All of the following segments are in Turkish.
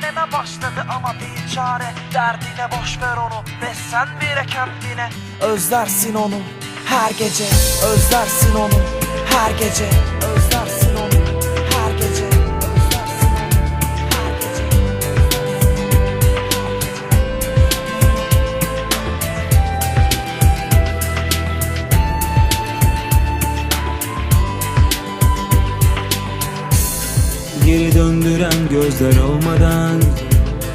terleme başladı ama değil çare. Derdine boş ver onu ve sen bile kendine. Özlersin onu her gece Özlersin onu her gece Özlersin Geri döndüren gözler olmadan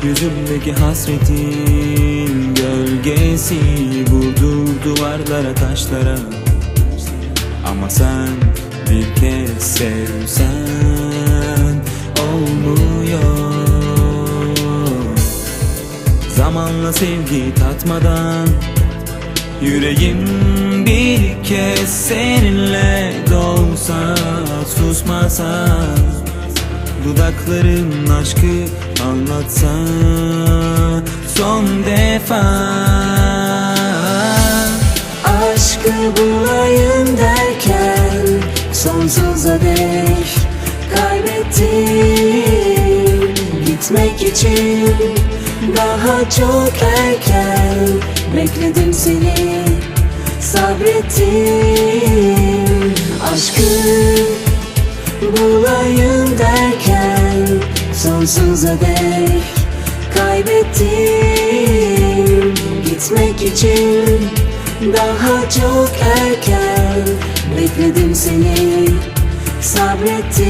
Yüzümdeki hasretin gölgesi Vurdu duvarlara taşlara. Ama sen bir kez sevsen Olmuyor. Zamanla sevgi tatmadan Yüreğim bir kez seninle dolsa susmasa Dudakların aşkı anlatsa son defa. Aşkı bulayım derken sonsuza dek kaybettim. Gitmek için daha çok erken bekledim seni sabrettim sonsuza dek kaybettim. Gitmek için daha çok erken bekledim seni sabrettim.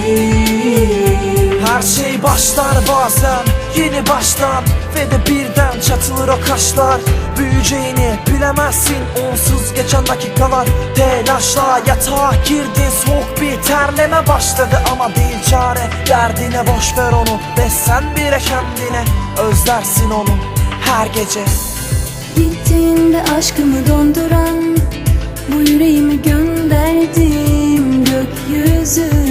Her şey başlar bazen yeni baştan Ve de birden çatılır o kaşlar. Büyüyeceğini bilemezsin onsuz geçen dakikalar. Telaşla yatağa girdin soğuk bir terleme başladı. Ama değil çare derdine boş ver onu Ve sen bile kendine özlersin onu her gece. Gittiğinde aşkımı donduran Bu yüreğimi gönderdim Gökyüzüne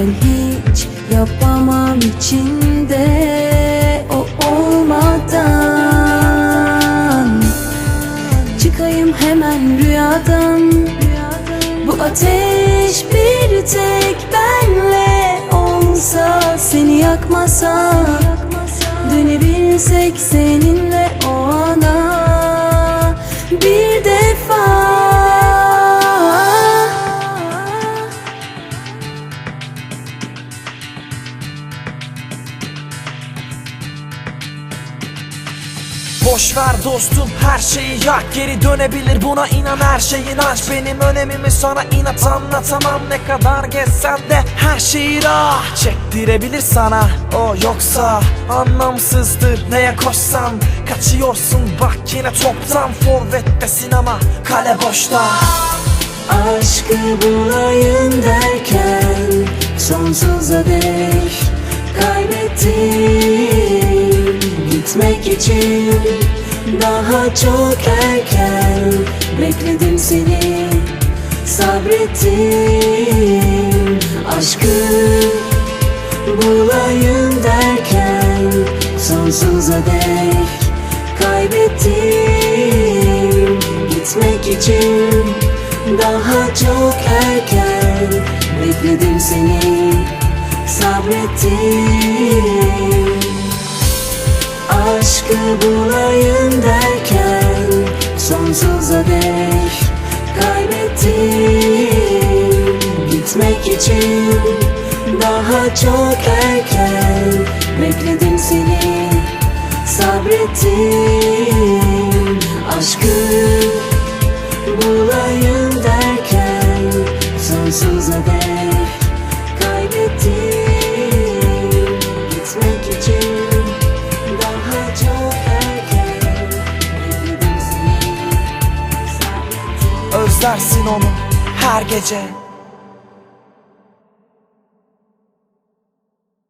Ben hiç yapamam içinde O olmadan. Çıkayım hemen rüyadan. Bu ateş bir tek benle olsa Seni yakmasa Dönebilsek seninle o ana Boş ver dostum her şeyi yak. Geri dönebilir buna inan her şeyin aç Benim önemimi sana inat anlatamam. Ne kadar gezsen de her şeyi rahat Çektirebilir sana. O yoksa Anlamsızdır neye koşsan Kaçıyorsun bak yine toptan Forvettesin ama kale boşta. Aşkı bulayım derken Sonsuza dek kaybettim Gitmek için daha çok erken Bekledim seni sabrettim Aşkı bulayım derken Sonsuza dek kaybettim. Gitmek için daha çok erken Bekledim seni sabrettim bulayım derken Sonsuza dek kaybettim. Gitmek için daha çok erken Bekledim seni sabrettim. Aşkı Özlersin onu her gece